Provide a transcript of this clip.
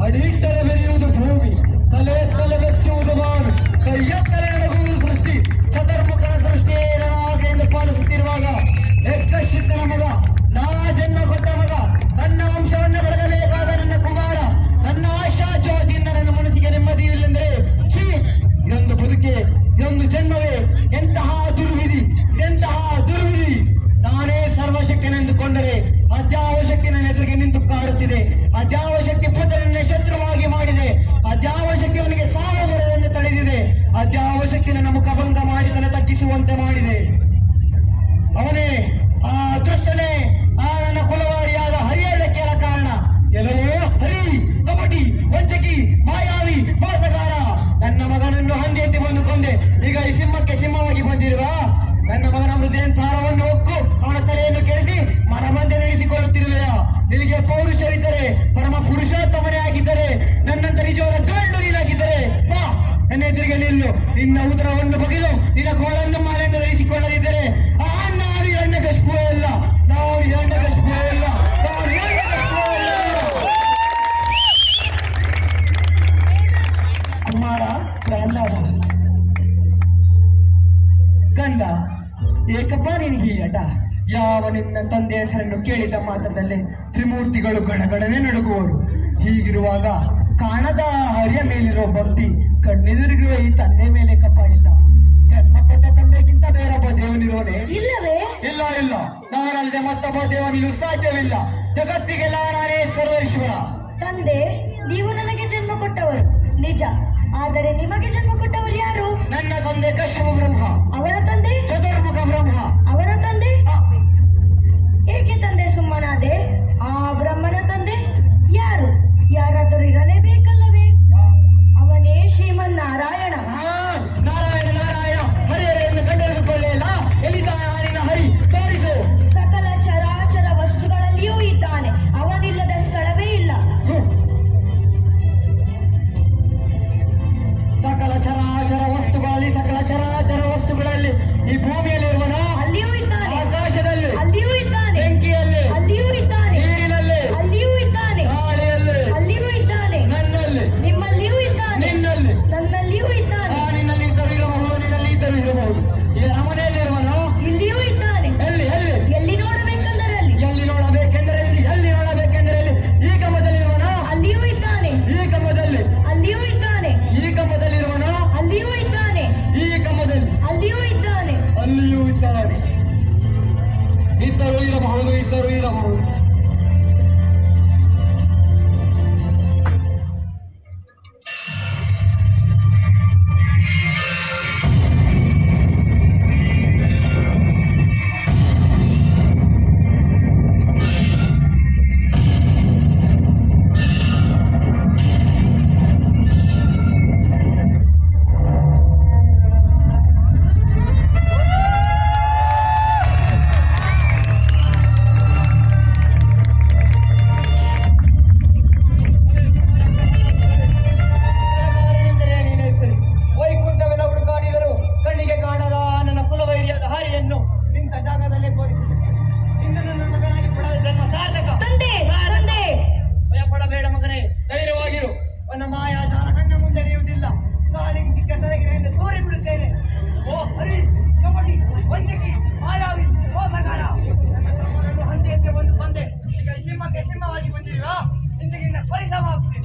अडीक ಶಕ್ತಿ ನನ್ನ ಮುಖಭಂಗ ಮಾಡಿ ತಲೆ ತಗ್ಗಿಸುವಂತೆ ಮಾಡಿದೆ. ಅವನೇ, ಆ ಅದೃಷ್ಟನೇ, ಆ ನನ್ನ ಕುಲವಾರಿಯಾದ ಹರಿಯದಕ್ಕೆ ಕಾರಣ. ಎಲ್ಲವೋ ಹರಿ, ಕಬಡ್ಡಿ ವಂಚಕಿ ಮಾಯಾವಿ ಮಾಸಗಾರ ನನ್ನ ಮಗನನ್ನು ಹಂದಿಯಂತೆ ಬಂದು ಕೊಂದೆ. ಈಗ ಈ ಸಿಂಹಕ್ಕೆ ಸಿಂಹವಾಗಿ ಬಂದಿರುವ ನನ್ನ ಮಗನ ಹೃದಯಂತಾರವನ್ನು ಒಕ್ಕು ಅವನ ತಲೆಯನ್ನು ಕೆಡಿಸಿ ಮನ ಮಂದೆ ನಿಮಗೆ ನಿನಗೆ ಪೌರುಷವಿದ್ದರೆ ಪರಮ ಪುರುಷೋತ್ತಮನೇ ಆಗಿದ್ದರೆ, ನನ್ನಂತ ನಿಜವಾದ ಗಂಡು ನನ್ನ ಎದುರಿಗೆ ನಿಲ್ಲು. ನಿನ್ನ ಉದರವನ್ನು ಬಗೆದು ನಿನ್ನ ಕೋಲನ್ನು ಮಾಲೆಯಿಂದ ಧರಿಸಿಕೊಳ್ಳದಿದ್ದರೆ ಆ ನಾವು ಎಣ್ಣೆ ಕಶ್ಪು ಇಲ್ಲ ನಾವು ಎಣ್ಣೆ ಕಶ್ಪು ಇಲ್ಲ ಕುಮಾರ, ಪ್ರಹ್ಲಾದ. ಕಂದ ಏಕಪ್ಪ, ನಿನಗೆ ಅಟ ಯಾವ ನಿನ್ನ ತಂದೆ ಹೆಸರನ್ನು ಕೇಳಿದ ಮಾತ್ರದಲ್ಲೇ ತ್ರಿಮೂರ್ತಿಗಳು ಗಣಗಣನೆ ನಡುಗುವರು. ಹೀಗಿರುವಾಗ ಕಾಣದ ಹರಿಯ ಮೇಲಿರೋ ಭಕ್ತಿ ಕಣ್ಣೆದುರಿಗಿರುವ ಈ ತಂದೆ ಮೇಲೆ ಕಪ್ಪ ಇಲ್ಲ. ಜನ್ಮ ಕೊಟ್ಟ ತಂದೆಗಿಂತ ಬೇರೊಬ್ಬ ದೇವನಿರೋನೆ ಇಲ್ಲವೇ? ಇಲ್ಲ ಇಲ್ಲ. ನಾನಲ್ಲದೆ ಮತ್ತೊಬ್ಬ ದೇವನಿಗೂ ಸಾಧ್ಯವಿಲ್ಲ. ಜಗತ್ತಿಗೆ ನಾನೇ ಸರ್ವೇಶ್ವರ ತಂದೆ ನೀವು ನನಗೆ ಜನ್ಮ ಕೊಟ್ಟವರು. ನಿಜ. ಆದರೆ ನಿಮಗೆ ಜನ್ಮ ಕೊಟ್ಟವರು ಯಾರು? ನನ್ನ ತಂದೆ ಕಶ್ಯಪ ಬ್ರಹ್ಮ. ಅವರ ತಂದೆ? ಚತುರ್ಮುಖ ಬ್ರಹ್ಮ. ಈ ಭೂಮಿಯಲ್ಲಿರುವನ ಅಲ್ಲಿಯೂ ಇದ್ದಾನೆ. ಆಕಾಶದಲ್ಲಿ ಅಲ್ಲಿಯೂ ಇದ್ದಾನೆ. ಬೆಂಕಿಯಲ್ಲಿ ಅಲ್ಲಿಯೂ ಇದ್ದಾನೆ. ನೀರಿನಲ್ಲಿ ಅಲ್ಲಿಯೂ ಇದ್ದಾನೆ. ಗಾಳಿಯಲ್ಲಿ ಅಲ್ಲಿಯೂ ಇದ್ದಾನೆ. ನನ್ನಲ್ಲಿ ನಿಮ್ಮಲ್ಲಿಯೂ ಇದ್ದಾನೆ. ನಿನ್ನಲ್ಲಿ ನನ್ನಲ್ಲಿಯೂ ಇದ್ದಾನೆ. ನಿನ್ನಲ್ಲಿ ಇದ್ದರೂ ಇರಬಹುದು ನಿನ್ನಲ್ಲಿ ಇದ್ದರೂ ಇರಬಹುದು. ಈ ಅರಮನೆಯಲ್ಲಿರುವನು ಇದ್ದಾನೆ ಅಲ್ಲಿಯೂ ಇದ್ದಾನೆ ಇದ್ದರೂ ಇರಬಹುದು ಇದ್ದರೂ ಇರಬಹುದು ಗೆ ಸಿಂಹವಾಗಿ ಬಂದಿರುವ ಇಂದಿಗಿನ ಪರಿಸಮಾಪ್ತಿ